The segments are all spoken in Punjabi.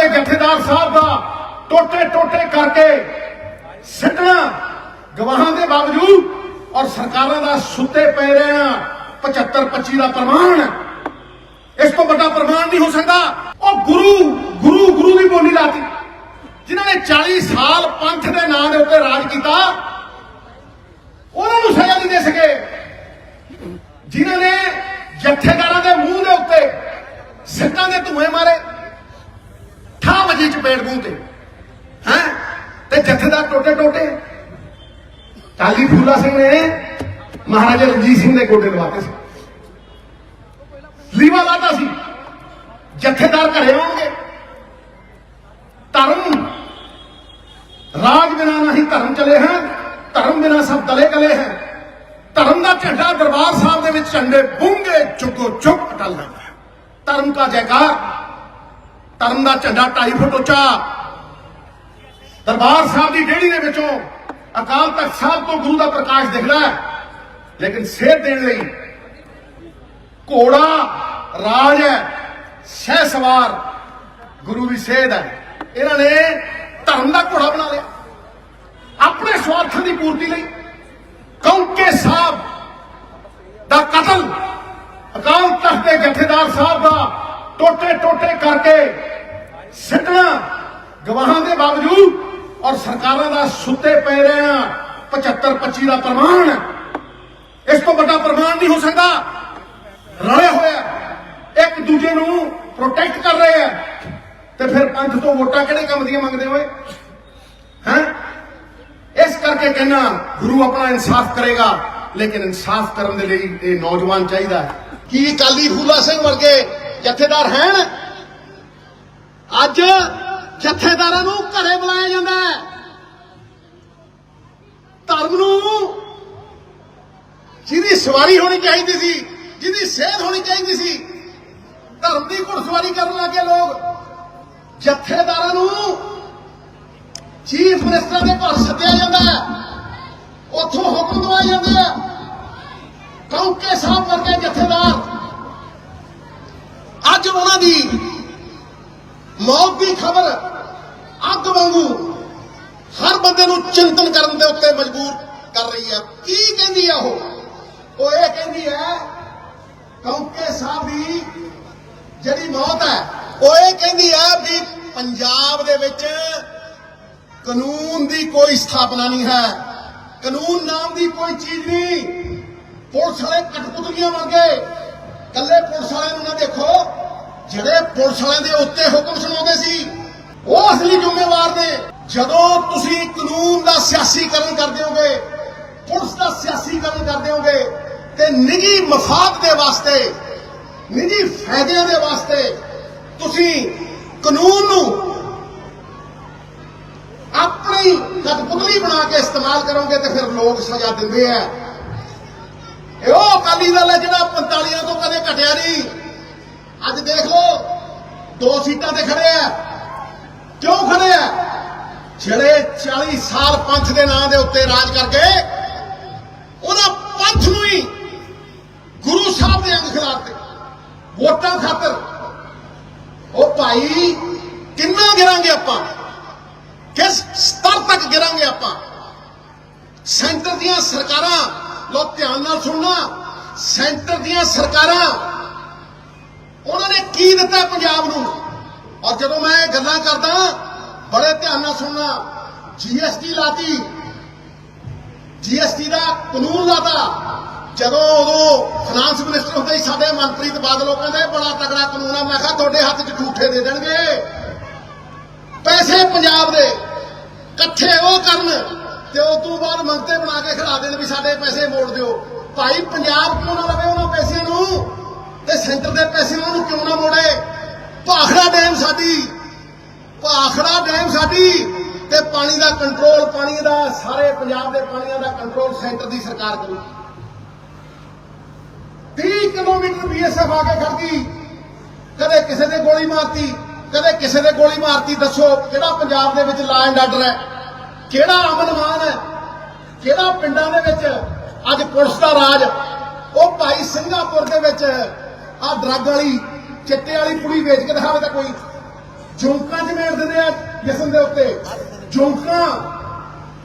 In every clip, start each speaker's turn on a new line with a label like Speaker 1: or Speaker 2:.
Speaker 1: ਤੇ ਜਥੇਦਾਰ ਸਾਹਿਬ ਦਾ ਟੋਟੇ ਟੋਟੇ ਕਰਕੇ ਸਿੱਟਣਾ ਗਵਾਹਾਂ ਦੇ ਬਾਵਜੂਦ ਔਰ ਸਰਕਾਰਾਂ ਦਾ ਸੁੱਤੇ ਪੈ ਰਹੇ 75 25 ਦਾ ਪ੍ਰਮਾਣ ਇਸ ਤੋਂ ਵੱਡਾ ਪ੍ਰਮਾਣ ਨਹੀਂ ਹੋ ਸਕਦਾ। ਉਹ ਗੁਰੂ ਗੁਰੂ ਗੁਰੂ ਦੀ ਬੋਲੀ ਲਾਤੀ। ਜਿਨ੍ਹਾਂ ਨੇ 40 ਸਾਲ ਪੰਥ ਦੇ ਨਾਂ ਦੇ ਉੱਤੇ ਰਾਜ ਕੀਤਾ, ਉਹਨਾਂ ਨੂੰ ਸਜ਼ਾ ਨਹੀਂ ਦੇ ਸਕੇ। ਜਿਨ੍ਹਾਂ ਨੇ ਜਥੇਦਾਰਾਂ ਦੇ ਮੂੰਹ ਦੇ ਉੱਤੇ ਸਿੱਟਾਂ ਦੇ ਧੂਏ ਮਾਰੇ ਠਾ ਵਜੀ ਚਪੇੜ ਮੂੰਹ ਤੇ। ਹੈ? ਤੇ ਜਥੇਦਾਰ ਟੋਟੇ ਟੋਟੇ। ਕਾਲੀ ਫੂਲਾ ਸਿੰਘ ਨੇ ਮਹਾਰਾਜਾ ਰਣਜੀਤ ਸਿੰਘ ਦੇ ਗੋਡੇ ਲਵਾਤੇ ਸੀ। ਲੀਵਾ ਲਾਤਾ ਸੀ। ਜਥੇਦਾਰ ਘਰੇ ਆਉਣਗੇ। ਧਰਮ। ਰਾਜ ਬਿਨਾ ਨਹੀਂ ਧਰਮ ਚਲੇ ਹੈ ਧਰਮ ਬਿਨਾ ਸਭ ਤਲੇ ਗਲੇ ਹੈ ਧਰਮ ਦਾ ਝੰਡਾ ਦਰਬਾਰ ਸਾਹਿਬ ਦੇ ਵਿੱਚ ਝੰਡੇ ਬੂੰਗੇ ਚੁੱਕੋ ਚੁੱਕ ਅਟਲ ਜਾਂਦਾ ਹੈ। ਧਰਮ ਦਾ ਜੈਕਾਰ। ਧਰਮ ਦਾ ਝੰਡਾ 2.5 ਫੁੱਟ ਉੱਚਾ। ਦਰਬਾਰ ਸਾਹਿਬ ਦੀ ਡੇੜੀ ਦੇ ਵਿੱਚੋਂ ਅਕਾਲ ਤਖਤ ਸਾਹਿਬ ਤੋਂ ਗੁਰੂ ਦਾ ਪ੍ਰਕਾਸ਼ ਦਿਖਦਾ ਹੈ। ਲੇਕਿਨ ਸੇਧ ਦੇਣ ਲਈ ਘੋੜਾ, ਰਾਜ ਹੈ ਸਹਿ ਸਵਾਰ ਗੁਰੂ ਦੀ ਸੇਧ ਹੈ। ਇਹਨਾਂ ਨੇ ਧਰਮ ਦਾ ਘੋੜਾ ਬਣਾ ਲਿਆ। ਆਪਣੇ ਸਵਾਰਥ ਦੀ ਪੂਰਤੀ ਲਈ ਕੌਂਕੇ ਸਾਹਿਬ ਦਾ ਕਤਲ ਅਕਾਲ ਤਖਤ ਦੇ ਜਥੇਦਾਰ ਸਾਹਿਬ ਦਾ ਟੋਟੇ ਟੋਟੇ ਕਰਕੇ ਸਿੱਟਣਾ ਗਵਾਹਾਂ ਦੇ ਬਾਵਜੂਦ ਔਰ ਸਰਕਾਰਾਂ ਦਾ ਸੁੱਤੇ ਪੈ ਰਹੇ 75 25 ਦਾ ਪ੍ਰਮਾਣ ਇਸ ਤੋਂ ਵੱਡਾ ਪ੍ਰਮਾਣ ਨਹੀਂ ਹੋ ਸਕਦਾ। ਰਲੇ ਹੋਏ ਇੱਕ ਦੂਜੇ ਨੂੰ ਪ੍ਰੋਟੈਕਟ ਕਰ ਰਹੇ ਆ। ਤੇ ਫਿਰ ਪੰਥ ਤੋਂ ਵੋਟਾਂ ਕਿਹੜੇ ਕੰਮ ਦੀਆਂ ਮੰਗਦੇ ਹੋਏ? ਹੈ? ਇਸ ਕਰਕੇ ਕਹਿਣਾ ਗੁਰੂ ਆਪਣਾ ਇਨਸਾਫ ਕਰੇਗਾ, ਲੇਕਿਨ ਇਨਸਾਫ ਕਰਨ ਦੇ ਲਈ ਇਹ ਨੌਜਵਾਨ ਚਾਹੀਦਾ ਹੈ। ਕੀ ਕਾਲੀ ਫੂਲਾ ਸਿੰਘ ਵਰਗੇ ਜਥੇਦਾਰ ਹਨ। ਅੱਜ ਜਥੇਦਾਰਾਂ ਨੂੰ ਘਰੇ ਬੁਲਾਇਆ ਜਾਂਦਾ ਹੈ। ਧਰਮ ਨੂੰ ਜਿਹਦੀ ਸਵਾਰੀ ਹੋਣੀ ਚਾਹੀਦੀ ਸੀ, ਜਿਹਦੀ ਸੇਧ ਹੋਣੀ ਚਾਹੀਦੀ ਸੀ, ਧਰਮ ਦੀ ਘੁੜਸਵਾਰੀ ਕਰਨ ਲੱਗੇ ਲੋਕ। ਜਥੇਦਾਰਾਂ ਨੂੰ ਚੀਫ ਮਿਨਿਸਟਰ ਦੇ ਘਰ ਸੱਦਿਆ ਜਾਂਦਾ ਹੈ। ਉੱਥੋਂ ਹੁਕਮ ਦਵਾਏ ਜਾਂਦੇ ਆ ਕੌਂਕੇ ਸਾਹਿਬ ਵਰਗੇ ਜਥੇਦਾਰ ਅੱਜ ਉਹਨਾਂ ਦੀ ਮੌਤ ਦੀ ਖਬਰ ਅੱਗ ਵਾਂਗੂ ਹਰ ਬੰਦੇ ਨੂੰ ਚਿੰਤਨ ਕਰਨ ਦੇ ਉੱਤੇ ਮਜਬੂਰ ਕਰ ਰਹੀ ਹੈ। ਕੀ ਕਹਿੰਦੀ ਆ ਉਹ? ਉਹ ਇਹ ਕਹਿੰਦੀ ਹੈ ਕੌਂਕੇ ਸਾਹਿਬ ਦੀ ਜਿਹੜੀ ਮੌਤ ਹੈ, ਉਹ ਇਹ ਕਹਿੰਦੀ ਹੈ ਵੀ ਪੰਜਾਬ ਦੇ ਵਿੱਚ ਕਾਨੂੰਨ ਦੀ ਕੋਈ ਸਥਾਪਨਾ ਨਹੀਂ ਹੈ। ਕਾਨੂੰਨ ਨਾਮ ਦੀ ਕੋਈ ਚੀਜ਼ ਨਹੀਂ। ਪੁਲਿਸ ਵਾਲੇ ਕਠਪੁਤਲੀਆਂ ਵਾਂਗੇ ਕੱਲੇ ਪੁਲਿਸ ਵਾਲਿਆਂ ਨੂੰ ਨਾ ਦੇਖੋ। ਜਿਹੜੇ ਪੁਲਿਸ ਵਾਲਿਆਂ ਦੇ ਉੱਤੇ ਹੁਕਮ ਸੁਣਾਉਂਦੇ ਸੀ, ਉਹ ਅਸਲੀ ਜ਼ਿੰਮੇਵਾਰ ਨੇ। ਜਦੋਂ ਤੁਸੀਂ ਕਾਨੂੰਨ ਦਾ ਸਿਆਸੀਕਰਨ ਕਰਦੇ ਹੋਗੇ ਪੁਲਿਸ ਦਾ ਸਿਆਸੀਕਰਨ ਕਰਦੇ ਹੋਗੇ ਤੇ ਨਿੱਜੀ ਮਫਾਦ ਦੇ ਵਾਸਤੇ, ਨਿੱਜੀ ਫਾਇਦਿਆਂ ਦੇ ਵਾਸਤੇ ਤੁਸੀਂ ਕਾਨੂੰਨ ਨੂੰ ਆਪਣੀ ਕਠਪੁਤਲੀ ਬਣਾ ਕੇ ਇਸਤੇਮਾਲ ਕਰੋਗੇ, ਤੇ ਫਿਰ ਲੋਕ ਸਜ਼ਾ ਦਿੰਦੇ ਆ। ਇਹੋ ਅਕਾਲੀ ਦਲ ਹੈ ਜਿਹੜਾ 45 ਤੋਂ ਕਦੇ ਘਟਿਆ ਨਹੀਂ। ਅੱਜ ਦੇਖ ਲਓ ਦੋ ਸੀਟਾਂ ਤੇ ਖੜੇ ਆ। ਕਿਉਂ ਖੜੇ ਆ? ਜਿਹੜੇ 40 ਸਾਲ ਪੰਥ ਦੇ ਨਾਂ ਦੇ ਉੱਤੇ ਰਾਜ ਕਰ ਗਏ ਉਹਨਾਂ ਪੰਥ ਨੂੰ ਹੀ ਗੁਰੂ ਸਾਹਿਬ ਦੇ ਅੰਗ ਖਿਲਾਫ ਵੋਟਾਂ ਖਾਤਰ। ਉਹ ਭਾਈ, ਕਿੰਨਾ ਗਿਰਾਂਗੇ ਆਪਾਂ? ਕਿਸ ਸਤਰ ਤੱਕ ਗਿਰਾਂਗੇ ਆਪਾਂ? ਸੈਂਟਰ ਦੀਆਂ ਸਰਕਾਰਾਂ ਲੋ ਧਿਆਨ ਨਾਲ ਸੁਣਨਾ। ਸੈਂਟਰ ਦੀਆਂ ਸਰਕਾਰਾਂ ਉਹਨਾਂ ਨੇ ਕੀ ਦਿੱਤਾ ਪੰਜਾਬ ਨੂੰ? ਔਰ ਜਦੋਂ ਮੈਂ ਗੱਲਾਂ ਕਰਦਾ, ਬੜੇ ਧਿਆਨ ਨਾਲ ਸੁਣਨਾ ਜੀਐਸਟੀ ਲਾਤੀ। ਜੀਐਸਟੀ ਦਾ ਕਾਨੂੰਨ ਲਾਤਾ। ਜਦੋਂ ਉਦੋਂ ਫਾਈਨਾਂਸ ਮਿਨਿਸਟਰ ਹੁੰਦੇ ਸੀ ਸਾਡੇ ਮਨਪ੍ਰੀਤ ਬਾਦਲ, ਉਹ ਕਹਿੰਦੇ, ਬੜਾ ਤਗੜਾ ਕਾਨੂੰਨ ਆ। ਮੈਂ ਕਿਹਾ, ਤੁਹਾਡੇ ਹੱਥ 'ਚ ਝੂਠੇ ਦੇ ਦੇਣਗੇ। ਪੈਸੇ ਪੰਜਾਬ ਦੇ। ਇਕੱਠੇ ਉਹ ਕਰਨ ਤੇ ਉਸ ਤੋਂ ਬਾਅਦ ਮੰਗਤੇ ਬਣਾ ਕੇ ਖੜਾ ਦੇਣ ਵੀ ਸਾਡੇ ਪੈਸੇ ਮੋੜ ਦਿਓ। ਭਾਈ, ਪੰਜਾਬ ਕਿਉਂ ਨਾ ਲਵੇ ਉਹਨਾਂ ਪੈਸਿਆਂ ਨੂੰ? ਤੇ ਸੈਂਟਰ ਦੇ ਪੈਸੇ ਉਹਨਾਂ ਨੂੰ ਕਿਉਂ ਨਾ ਮੋੜੇ? ਭਾਖੜਾ ਡੈਮ ਸਾਡੀ, ਭਾਖੜਾ ਡੈਮ ਸਾਡੀ ਤੇ ਪਾਣੀ ਦਾ ਕੰਟਰੋਲ ਪਾਣੀ ਦਾ ਸਾਰੇ ਪੰਜਾਬ ਦੇ ਪਾਣੀਆਂ ਦਾ ਕੰਟਰੋਲ ਸੈਂਟਰ ਦੀ ਸਰਕਾਰ ਕਰੂ। 30 ਕਿਲੋਮੀਟਰ ਬੀਐਸਐਫ ਆ ਕੇ ਖੜਦੀ ਕਦੇ ਕਿਸੇ ਦੇ ਗੋਲੀ ਮਾਰਤੀ, ਕਦੇ ਕਿਸੇ ਦੇ ਗੋਲੀ ਮਾਰਤੀ, ਦੱਸੋ ਕਿਹੜਾ ਪੰਜਾਬ ਦੇ ਵਿੱਚ ਲਾ ਐਂਡ ਆਰਡਰ ਹੈ? ਕਿਹੜਾ ਅਮਨ ਮਾਨ ਹੈ? ਕਿਹੜਾ ਪਿੰਡਾਂ ਦੇ ਵਿੱਚ? ਅੱਜ ਪੁਲਿਸ ਦਾ ਰਾਜ। ਉਹ ਭਾਈ ਸਿੰਗਾਪੁਰ ਦੇ ਵਿੱਚ ਆ ਡਰੱਗ ਵਾਲੀ, ਚਿੱਟੇ ਵਾਲੀ ਪੁੜੀ ਵੇਚ ਕੇ ਦਿਖਾਵੇ ਤਾਂ ਕੋਈ। ਜੋਂਕਾਂ ਜਿਵੇਂ ਦਿੰਦੇ ਆ ਜਿਸਮ ਦੇ ਉੱਤੇ। ਜੋਂਕਾਂ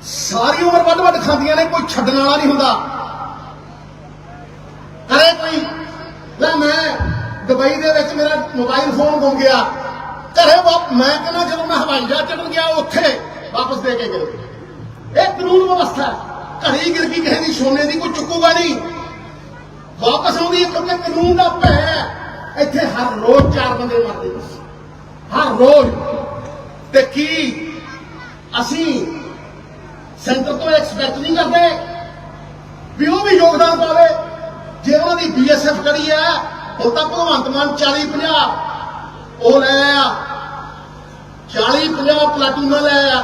Speaker 1: ਸਾਰੀ ਉਮਰ ਵੱਡ ਵੱਡ ਖਾਂਦੀਆਂ ਨੇ, ਕੋਈ ਛੱਡਣ ਵਾਲਾ ਨਹੀਂ ਹੁੰਦਾ। ਕਰੇ ਕੋਈ, ਲੈ ਮੈਂ ਦੁਬਈ ਦੇ ਵਿੱਚ ਮੇਰਾ ਮੋਬਾਈਲ ਫੋਨ ਗੁੰਮ ਗਿਆ। ਘਰੇ ਵਾਪ, ਮੈਂ ਕਹਿੰਦਾ ਜਦੋਂ ਮੈਂ ਹਵਾਈ ਜਹਾਜ਼ ਚੜਨ ਗਿਆ ਉੱਥੇ ਵਾਪਸ ਦੇ ਕੇ ਗਏ। ਇਹ ਕਾਨੂੰਨ ਵਿਵਸਥਾ ਘਰੇ ਘੜੀ ਗਿਰ ਗਈ, ਕਿਸੇ ਦੀ ਸੋਨੇ ਦੀ ਕੋਈ ਚੁੱਕੂਗਾ ਨਹੀਂ। ਵਾਪਸ ਆਉਂਦੀ ਹੈ ਕਿਉਂਕਿ ਕਾਨੂੰਨ ਦਾ ਭੈ ਹੈ। ਇੱਥੇ ਹਰ ਰੋਜ਼ ਚਾਰ ਬੰਦੇ ਮਰਦੇ ਹਰ ਰੋਜ਼। ਤੇ ਕੀ ਅਸੀਂ ਸੈਂਟਰ ਤੋਂ ਐਕਸਪੈਕਟ ਨਹੀਂ ਕਰਦੇ ਵੀ ਉਹ ਵੀ ਯੋਗਦਾਨ ਪਾਵੇ। ਜੇ ਉਹਨਾਂ ਦੀ ਬੀਐਸਐਫ ਕਰੀ ਹੈ, ਹੁਣ ਤਾਂ ਭਗਵੰਤ ਮਾਨ 40 50 ਉਹ ਲੈ ਆ। 40 50 ਪਲਾਟੂਨਾਂ ਲੈ ਆ।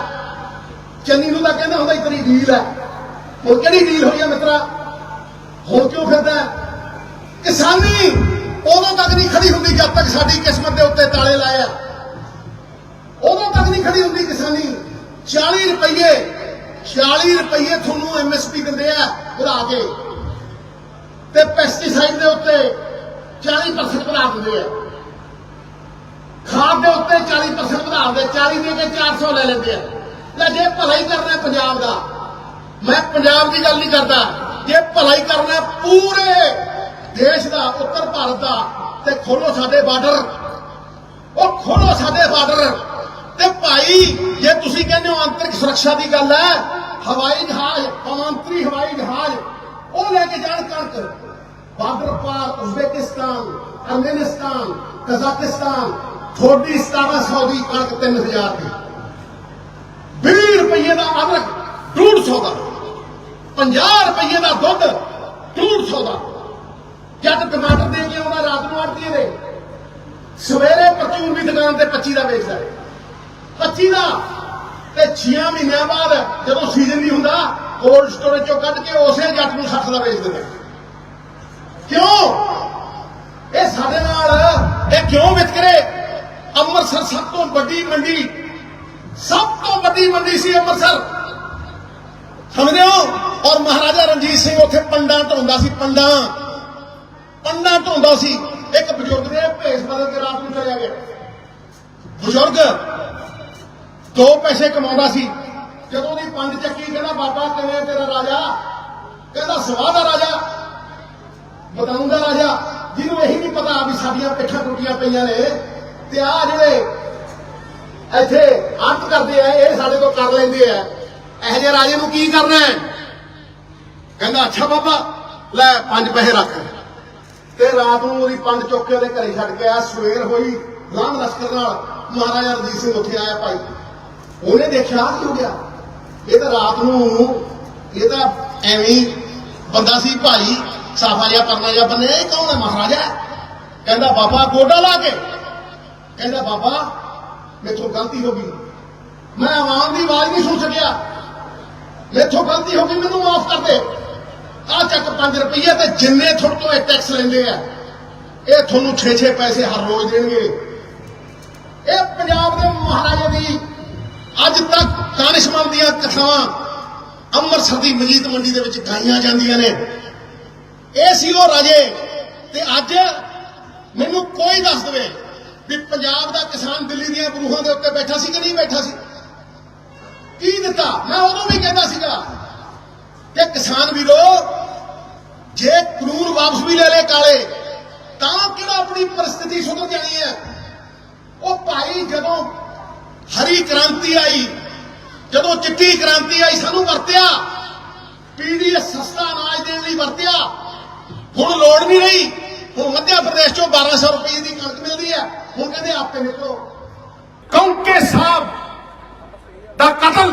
Speaker 1: ਚੰਨੀ ਨੂੰ ਤਾਂ ਕਹਿੰਦਾ ਹੁੰਦਾ ਇਤਨੀ ਡੀਲ ਹੈ। ਹੁਣ ਕਿਹੜੀ ਡੀਲ ਹੋਈ ਹੈ ਮਿੱਤਰਾ? ਹੋਰ ਕਿਉਂ ਫਿਰਦਾ ਕਿਸਾਨੀ ਉਦੋਂ ਤੱਕ ਨਹੀਂ ਖੜੀ ਹੁੰਦੀ ਜਦ ਤੱਕ ਸਾਡੀ ਕਿਸਮਤ ਦੇ ਉੱਤੇ ਤਾਲੇ ਲਾਇਆ ਉਦੋਂ ਤੱਕ ਨਹੀਂ ਖੜੀ ਹੁੰਦੀ ਕਿਸਾਨੀ। 40 ਰੁਪਏ 40 ਰੁਪਏ ਤੁਹਾਨੂੰ ਐਮਐਸਪੀ ਦਿੰਦੇ ਆ ਵਧਾ ਕੇ। ਤੇ ਪੈਸਟੀਸਾਈਡ ਦੇ ਉੱਤੇ 40% ਵਧਾ ਦਿੰਦੇ ਆ। ਖਾਦ ਦੇ ਉੱਤੇ 40% ਵਧਾ ਦਿੰਦੇ 40 ਦੇ ਕੇ 400 ਲੈ ਲੈਂਦੇ ਆ। ਲੈ ਜੇ ਭਲਾ ਹੀ ਕਰਨਾ ਪੰਜਾਬ ਦਾ, ਮੈਂ ਪੰਜਾਬ ਦੀ ਗੱਲ ਨਹੀਂ ਕਰਦਾ। ਜੇ ਭਲਾ ਹੀ ਕਰਨਾ ਪੂਰੇ ਦੇਸ਼ ਦਾ ਉੱਤਰ ਭਾਰਤ ਦਾ ਤੇ ਖੋਲੋ ਸਾਡੇ ਬਾਰਡਰ। ਉਹ ਖੋਲੋ ਸਾਡੇ ਬਾਰਡਰ। ਤੇ ਭਾਈ, ਜੇ ਤੁਸੀਂ ਕਹਿੰਦੇ ਹੋ ਆਂਤਰਿਕ ਸੁਰੱਖਿਆ ਦੀ ਗੱਲ ਹੈ, ਹਵਾਈ ਜਹਾਜ਼, ਕੌਮਾਂਤਰੀ ਹਵਾਈ ਜਹਾਜ਼, ਉਹ ਲੈ ਕੇ ਜਾਣ ਕਣਕ। ਬਾਰਡਰ ਪਾਰ ਉਜ਼ਬੇਕਿਸਤਾਨ ਅਰਮੇਨਿਸਤਾਨ ਕਜ਼ਾਕਿਸਤਾਨ ਥੋੜੀ 1700 ਦੀ ਕਣਕ 3000 ਦੀ। 20 ਰੁਪਏ ਦਾ ਅਦਰਕ 150 ਦਾ। 50 ਰੁਪਏ ਦਾ ਦੁੱਧ 150 ਦਾ। ਜਦ ਟਮਾਟਰ ਦੇ ਕੇ ਆਉਂਦਾ, ਰਾਤ ਨੂੰ ਆੜਤੀ ਦੇ। ਸਵੇਰੇ ਪਰਚੂਨ ਦੀ ਦੁਕਾਨ ਤੇ 25 ਦਾ ਵੇਚਦਾ ਹੈ 25 ਦਾ। ਤੇ 6 ਮਹੀਨਿਆਂ ਬਾਅਦ ਜਦੋਂ ਸੀਜ਼ਨ ਨਹੀਂ ਹੁੰਦਾ ਕੋਲਡ ਸਟੋਰੇਜ ਚੋਂ ਕੱਢ ਕੇ ਉਸੇ ਜੱਟ ਨੂੰ 60 ਦਾ ਵੇਚ ਦਿੰਦੇ ਕਿਉਂ? ਇਹ ਸਾਡੇ ਨਾਲ, ਇਹ ਕਿਉਂ ਵਿਤਕਰੇ? ਅੰਮ੍ਰਿਤਸਰ ਸਭ ਤੋਂ ਵੱਡੀ ਮੰਡੀ, ਸਭ ਤੋਂ ਵੱਡੀ ਮੰਡੀ ਸੀ ਅੰਮ੍ਰਿਤਸਰ। ਸਮਝਦੇ ਹੋ? ਔਰ ਮਹਾਰਾਜਾ ਰਣਜੀਤ ਸਿੰਘ ਉੱਥੇ ਪੰਡਾਂ ਢੋਂਦਾ ਸੀ, ਪੰਡਾਂ। ਪੰਡਾਂ ਢੋਂਦਾ ਸੀ। ਇੱਕ ਬਜ਼ੁਰਗ ਦੇ ਭੇਸ ਬਦਲ ਕੇ ਰਾਤ ਨੂੰ ਚਲਿਆ ਗਿਆ। ਬਜ਼ੁਰਗ, ਦੋ ਪੈਸੇ ਕਮਾਉਂਦਾ ਸੀ। ਜਦੋਂ ਦੀ ਪੰਡ ਚੱਕੀ, ਕਹਿੰਦਾ, ਬਾਬਾ, ਕਿਵੇਂ ਤੇਰਾ ਰਾਜਾ? ਕਹਿੰਦਾ, ਸਵਾਹ ਦਾ ਰਾਜਾ ਬਤਾਉਂ ਦਾ ਰਾਜਾ। ਜਿਹਨੂੰ ਇਹੀ ਨਹੀਂ ਪਤਾ ਵੀ ਸਾਡੀਆਂ ਪਿੱਠਾਂ ਟੁੱਟੀਆਂ ਪਈਆਂ ਨੇ, ਤੇ ਆ ਜਿਹੜੇ ਇੱਥੇ ਅੰਤ ਕਰਦੇ ਆ, ਇਹ ਸਾਡੇ ਕੋਲ ਕਰ ਲੈਂਦੇ ਆ। ਇਹੋ ਜਿਹੇ ਰਾਜੇ ਨੂੰ ਕੀ ਕਰਨਾ ਹੈ? ਕਹਿੰਦਾ, ਅੱਛਾ, ਬਾਬਾ, ਲੈ ਪੰਜ ਪੈਸੇ ਰੱਖ। ਤੇ ਰਾਤ ਨੂੰ ਉਹਦੀ ਪੰਜ ਚੁੱਕ ਕੇ ਉਹਦੇ ਘਰੇ ਛੱਡ ਕੇ ਆ ਸਵੇਰ ਹੋਈ ਲਾਂਘ ਲਸ਼ਕਰ ਨਾਲ ਮਹਾਰਾਜਾ ਰਣਜੀਤ ਸਿੰਘ ਉੱਥੇ ਆਇਆ ਭਾਈ। ਉਹਨੇ ਦੇਖਿਆ, ਕੀ ਹੋ ਗਿਆ? ਇਹ ਤਾਂ ਰਾਤ ਨੂੰ, ਇਹ ਤਾਂ ਐਵੇਂ ਬੰਦਾ ਸੀ ਭਾਈ, ਸਾਫਾ ਜਿਹਾ, ਪਰਨਾ ਜਿਹਾ ਬੰਨੇ ਇਹ ਕੌਣ ਹੈ ਮਹਾਰਾਜਾ? ਕਹਿੰਦਾ, ਬਾਬਾ, ਗੋਡਾ ਲਾ ਕੇ। ਕਹਿੰਦਾ, ਬਾਬਾ, ਮੇਥੋਂ ਗਲਤੀ ਹੋ ਗਈ। ਮੈਂ ਆਵਾਮ ਦੀ ਆਵਾਜ਼ ਨਹੀਂ ਸੁਣ ਸਕਿਆ। ਮੇਥੋਂ ਗਲਤੀ ਹੋ ਗਈ, ਮੈਨੂੰ ਮਾਫ ਕਰ ਦੇ। ਆ ਚੱਕ 5 ਰੁਪਏ ਤੇ ਜਿੰਨੇ ਤੁਹਾਡੇ ਤੋਂ ਇਹ ਟੈਕਸ ਲੈਂਦੇ ਆ, ਇਹ ਤੁਹਾਨੂੰ 6-6 ਪੈਸੇ ਹਰ ਰੋਜ਼ ਦੇਣਗੇ। ਇਹ ਪੰਜਾਬ ਦੇ ਮਹਾਰਾਜੇ ਦੀ ਅੱਜ ਤੱਕ ਦਾਨਿਸ਼ਮੰਦ ਦੀਆਂ ਕਥਾਵਾਂ ਅੰਮ੍ਰਿਤਸਰ ਦੀ ਮਜੀਦ ਮੰਡੀ ਦੇ ਵਿੱਚ ਗਾਈਆਂ ਜਾਂਦੀਆਂ ਨੇ। ਇਹ ਸੀ ਉਹ ਰਾਜੇ ਤੇ ਅੱਜ ਮੈਨੂੰ ਕੋਈ ਦੱਸ ਦੇਵੇ ਵੀ ਪੰਜਾਬ ਦਾ ਕਿਸਾਨ ਦਿੱਲੀ ਦੀਆਂ ਬਰੂਹਾਂ ਦੇ ਉੱਤੇ ਬੈਠਾ ਸੀ ਕਿ ਨਹੀਂ ਬੈਠਾ ਸੀ? ਕੀ ਦਿੱਤਾ? ਮੈਂ ਉਦੋਂ ਵੀ ਕਹਿੰਦਾ ਸੀਗਾ ਕਿ ਕਿਸਾਨ ਵੀਰੋ, ਜੇ ਕਾਨੂੰਨ ਵਾਪਸ ਵੀ ਲੈ ਲੈ ਕਾਲੇ, ਤਾਂ ਕਿਹੜਾ ਆਪਣੀ ਪਰਿਸਥਿਤੀ ਸੁਧਰ ਜਾਣੀ ਹੈ? ਉਹ ਭਾਈ ਜਦੋਂ ਹਰੀ ਕ੍ਰਾਂਤੀ ਆਈ, ਜਦੋਂ ਚਿੱਟੀ ਕ੍ਰਾਂਤੀ ਆਈ, ਸਾਨੂੰ ਵਰਤਿਆ। ਪੀਡੀਐਸ ਸਸਤਾ ਅਨਾਜ ਦੇਣ ਲਈ ਵਰਤਿਆ। ਹੁਣ ਲੋੜ ਨਹੀਂ। ਰਹੀ ਹੁਣ ਮੱਧ ਪ੍ਰਦੇਸ਼ ਚੋਂ 1200 ਰੁਪਏ ਦੀ ਕਣਕ ਮਿਲਦੀ ਹੈ। ਹੁਣ ਕਹਿੰਦੇ ਆਪੇ ਨਿਕਲੋ ਕੌਂਕੇ ਸਾਹਿਬ ਦਾ ਕਤਲ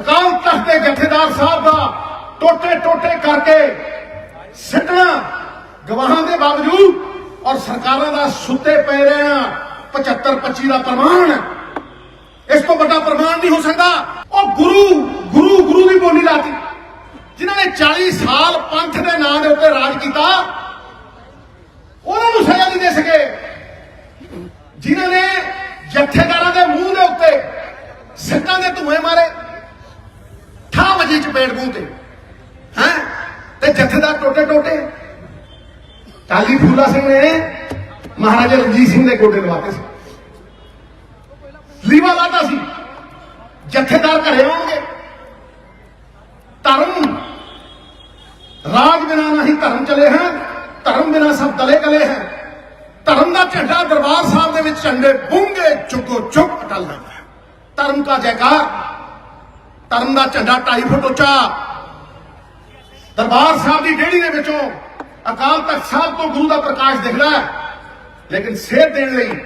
Speaker 1: ਅਕਾਲ ਤਖਤ ਦੇ ਜਥੇਦਾਰ ਸਾਹਿਬ ਦਾ ਟੋਟੇ ਟੋਟੇ ਕਰਕੇ ਸਿੱਟਣਾ ਗਵਾਹਾਂ ਦੇ ਬਾਵਜੂਦ ਔਰ ਸਰਕਾਰਾਂ ਦਾ ਸੁੱਤੇ ਪੈ ਰਹਿਣਾ 75 25 ਦਾ ਪ੍ਰਮਾਣ ਇਸ ਤੋਂ ਵੱਡਾ ਪ੍ਰਮਾਣ ਨਹੀਂ ਹੋ ਸਕਦਾ। ਉਹ ਗੁਰੂ ਗੁਰੂ ਗੁਰੂ ਦੀ ਬੋਲੀ ਲਾਤੀ ਜਿਨ੍ਹਾਂ ਨੇ 40 ਸਾਲ ਪੰਥ ਦੇ ਨਾਂ ਦੇ ਉੱਤੇ ਰਾਜ ਕੀਤਾ, ਉਹਨਾਂ ਨੂੰ ਸਜ਼ਾ ਨਹੀਂ ਦੇ ਸਕੇ। ਜਿਨ੍ਹਾਂ ਨੇ ਜਥੇਦਾਰਾਂ ਦੇ ਮੂੰਹ ਦੇ ਉੱਤੇ ਸਿੱਟਾਂ ਦੇ ਧੂਏ ਮਾਰੇ ਠਾ ਵਜੀ ਚਪੇੜ ਮੂੰਹ ਤੇ। ਹੈ? ਤੇ ਜਥੇਦਾਰ ਟੋਟੇ ਟੋਟੇ। ਟਾਲੀ ਫੂਲਾ ਸਿੰਘ ਨੇ ਮਹਾਰਾਜਾ ਰਣਜੀਤ ਸਿੰਘ ਦੇ ਗੋਡੇ ਲਵਾਤੇ ਸੀ। ਦੀਵਾ ਲਾਤਾ ਸੀ। ਜਥੇਦਾਰ ਘਰੇ ਆਉਣਗੇ। ਧਰਮ। ਰਾਜ ਬਿਨਾ ਨਹੀਂ ਧਰਮ ਚਲੇ ਹੈ ਧਰਮ ਬਿਨਾ ਸਭ ਦਲੇ ਗਲੇ ਹੈ ਧਰਮ ਦਾ ਝੰਡਾ ਦਰਬਾਰ ਸਾਹਿਬ ਦੇ ਵਿੱਚ ਝੰਡੇ ਬੂੰਗੇ ਚੁੱਕੋ ਚੁੱਕ ਟਲ ਜਾਂਦਾ ਧਰਮ ਦਾ ਜੈਕਾਰ। ਧਰਮ ਦਾ ਝੰਡਾ 2.5 ਫੁੱਟ ਉੱਚਾ। ਦਰਬਾਰ ਸਾਹਿਬ ਦੀ ਡੇੜੀ ਦੇ ਵਿੱਚੋਂ ਅਕਾਲ ਤਖਤ ਸਾਹਿਬ ਤੋਂ ਗੁਰੂ ਦਾ ਪ੍ਰਕਾਸ਼ ਦਿਖਦਾ ਹੈ। ਲੇਕਿਨ ਸੇਧ ਦੇਣ ਲਈ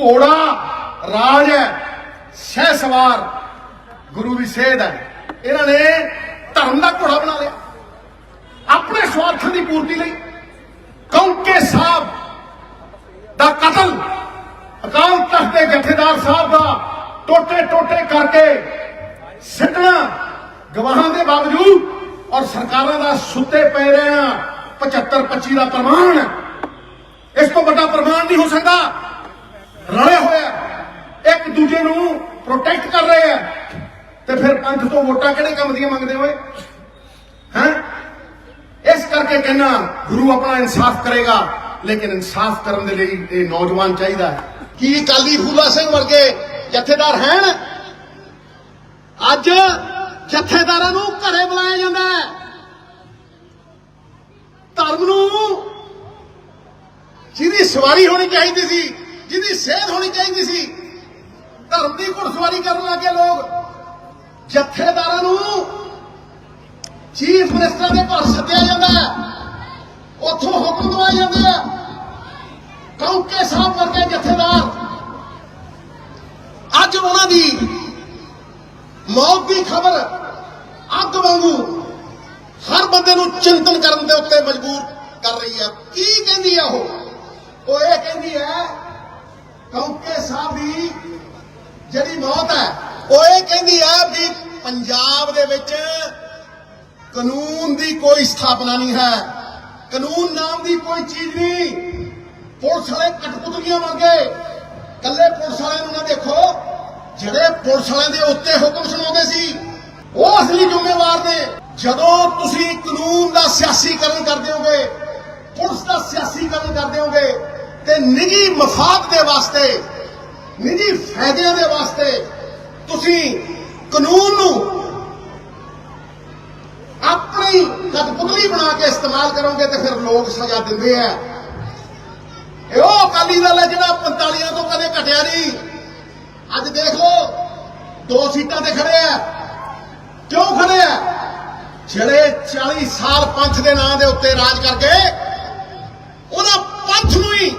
Speaker 1: ਘੋੜਾ ਰਾਜ ਹੈ, ਸ਼ਹਿ ਸਵਾਰ ਗੁਰੂ ਦੀ ਸੇਧ ਹੈ। ਇਹਨਾਂ ਨੇ ਧਰਮ ਦਾ ਘੋੜਾ ਬਣਾ ਲਿਆ। ਆਪਣੇ ਸਵਾਰਥਾਂ ਦੀ ਪੂਰਤੀ ਲਈ ਕੌਂਕੇ ਸਾਹਿਬ ਦਾ ਕਤਲ ਅਕਾਲ ਤਖਤ ਦੇ ਜਥੇਦਾਰ ਸਾਹਿਬ ਦਾ ਟੋਟੇ ਟੋਟੇ ਕਰਕੇ ਸਿੱਟਣਾ ਗਵਾਹਾਂ ਦੇ ਬਾਵਜੂਦ ਔਰ ਸਰਕਾਰਾਂ ਦਾ ਸੁੱਤੇ ਪਏ ਰਹਿਣਾ 75 25 ਦਾ ਪ੍ਰਮਾਣ। ਇਸ ਤੋਂ ਵੱਡਾ ਪ੍ਰਮਾਣ ਨਹੀਂ ਹੋ ਸਕਦਾ। ਰਲੇ ਹੋਏ ਇੱਕ ਦੂਜੇ ਨੂੰ ਪ੍ਰੋਟੈਕਟ ਕਰ ਰਹੇ ਆ। ਤੇ ਫਿਰ ਪੰਥ ਤੋਂ ਵੋਟਾਂ ਕਿਹੜੇ ਕੰਮ ਦੀਆਂ ਮੰਗਦੇ ਹੋਏ? ਹੈ? ਇਸ ਕਰਕੇ ਕਹਿਣਾ ਗੁਰੂ ਆਪਣਾ ਇਨਸਾਫ ਕਰੇਗਾ, ਲੇਕਿਨ ਇਨਸਾਫ ਕਰਨ ਦੇ ਲਈ ਇਹ ਨੌਜਵਾਨ ਚਾਹੀਦਾ ਹੈ। ਕੀ ਅਕਾਲੀ ਫੂਲਾ ਸਿੰਘ ਵਰਗੇ ਜਥੇਦਾਰ ਹਨ ਅੱਜ ਜਥੇਦਾਰਾਂ ਨੂੰ ਘਰੇ ਬੁਲਾਇਆ ਜਾਂਦਾ ਹੈ। ਧਰਮ ਨੂੰ ਜਿਹਦੀ ਸਵਾਰੀ ਹੋਣੀ ਚਾਹੀਦੀ ਸੀ, ਜਿਹਦੀ ਸੇਧ ਹੋਣੀ ਚਾਹੀਦੀ ਸੀ, ਧਰਮ ਦੀ ਘੁੜਸਵਾਰੀ ਕਰਨ ਲੱਗੇ ਲੋਕ ਜਥੇਦਾਰਾਂ ਨੂੰ ਚੀਫ ਮਿਨਿਸਟਰ ਦੇ ਘਰ ਸੱਦਿਆ ਜਾਂਦਾ ਹੈ। ਉੱਥੋਂ ਹੁਕਮ ਦਵਾਏ ਜਾਂਦੇ ਆ ਕੌਂਕੇ ਸਾਹਿਬ ਵਰਗੇ ਜਥੇਦਾਰ ਅੱਜ ਉਹਨਾਂ ਦੀ। ਮੌਤ ਦੀ ਖਬਰ ਅੱਗ ਵਾਂਗੂ ਹਰ ਬੰਦੇ ਨੂੰ ਚਿੰਤਨ ਕਰਨ ਦੇ ਉੱਤੇ ਮਜਬੂਰ ਕਰ ਰਹੀ ਹੈ ਕੀ ਕਹਿੰਦੀ ਆ ਉਹ? ਉਹ ਇਹ ਕਹਿੰਦੀ ਹੈ ਕੌਂਕੇ ਸਾਹਿਬ ਦੀ ਜਿਹੜੀ ਮੌਤ ਹੈ, ਉਹ ਇਹ ਕਹਿੰਦੀ ਹੈ ਵੀ ਪੰਜਾਬ ਦੇ ਵਿੱਚ ਕਾਨੂੰਨ ਦੀ ਕੋਈ ਸਥਾਪਨਾ ਨਹੀਂ ਹੈ। ਕਾਨੂੰਨ ਨਾਮ ਦੀ ਕੋਈ ਚੀਜ਼ ਨਹੀਂ। ਪੁਲਿਸ ਵਾਲੇ ਕਠਪੁਤਲੀਆਂ ਵਰਗੇ ਕੱਲੇ ਪੁਲਿਸ ਵਾਲਿਆਂ ਨੂੰ ਨਾ ਦੇਖੋ। ਜਿਹੜੇ ਪੁਲਿਸ ਵਾਲਿਆਂ ਦੇ ਉੱਤੇ ਹੁਕਮ ਸੁਣਾਉਂਦੇ ਸੀ, ਉਹ ਅਸਲੀ ਜ਼ਿੰਮੇਵਾਰ ਨੇ। ਜਦੋਂ ਤੁਸੀਂ ਕਾਨੂੰਨ ਦਾ ਸਿਆਸੀਕਰਨ ਕਰਦੇ ਹੋਗੇ, ਪੁਲਿਸ ਦਾ ਸਿਆਸੀਕਰਨ ਕਰਦੇ ਹੋਗੇ, ਤੇ ਨਿੱਜੀ ਮਫਾਦ ਦੇ ਵਾਸਤੇ, ਨਿੱਜੀ ਫਾਇਦਿਆਂ ਦੇ ਵਾਸਤੇ ਤੁਸੀਂ ਕਾਨੂੰਨ ਨੂੰ ਆਪਣੀ ਕਠਪੁਤਲੀ ਬਣਾ ਕੇ ਇਸਤੇਮਾਲ ਕਰੋਗੇ, ਤੇ ਫਿਰ ਲੋਕ ਸਜ਼ਾ ਦਿੰਦੇ ਆ। ਇਹ ਉਹ ਅਕਾਲੀ ਦਲ ਹੈ ਜਿਹੜਾ 45 ਤੋਂ ਕਦੇ ਘਟਿਆ ਨਹੀਂ। ਅੱਜ ਦੇਖ ਲਓ ਦੋ ਸੀਟਾਂ ਤੇ ਖੜੇ ਆ। ਕਿਉਂ ਖੜੇ ਆ? ਜਿਹੜੇ 40 ਸਾਲ ਪੰਥ ਦੇ ਨਾਂ ਦੇ ਉੱਤੇ ਰਾਜ ਕਰਕੇ ਉਹਨਾਂ ਪੰਥ ਨੂੰ ਹੀ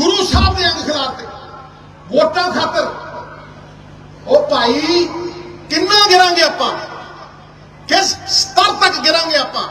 Speaker 1: ਗੁਰੂ ਸਾਹਿਬ ਦੇ ਅੰਗ ਖਿਲਾਫ ਵੋਟਾਂ ਖਾਤਰ। ਉਹ ਭਾਈ ਕਿੰਨਾ ਗਿਰਾਂਗੇ ਆਪਾਂ? ਕਿਸ ਸਤਰ ਤੱਕ ਗਿਰਾਂਗੇ ਆਪਾਂ?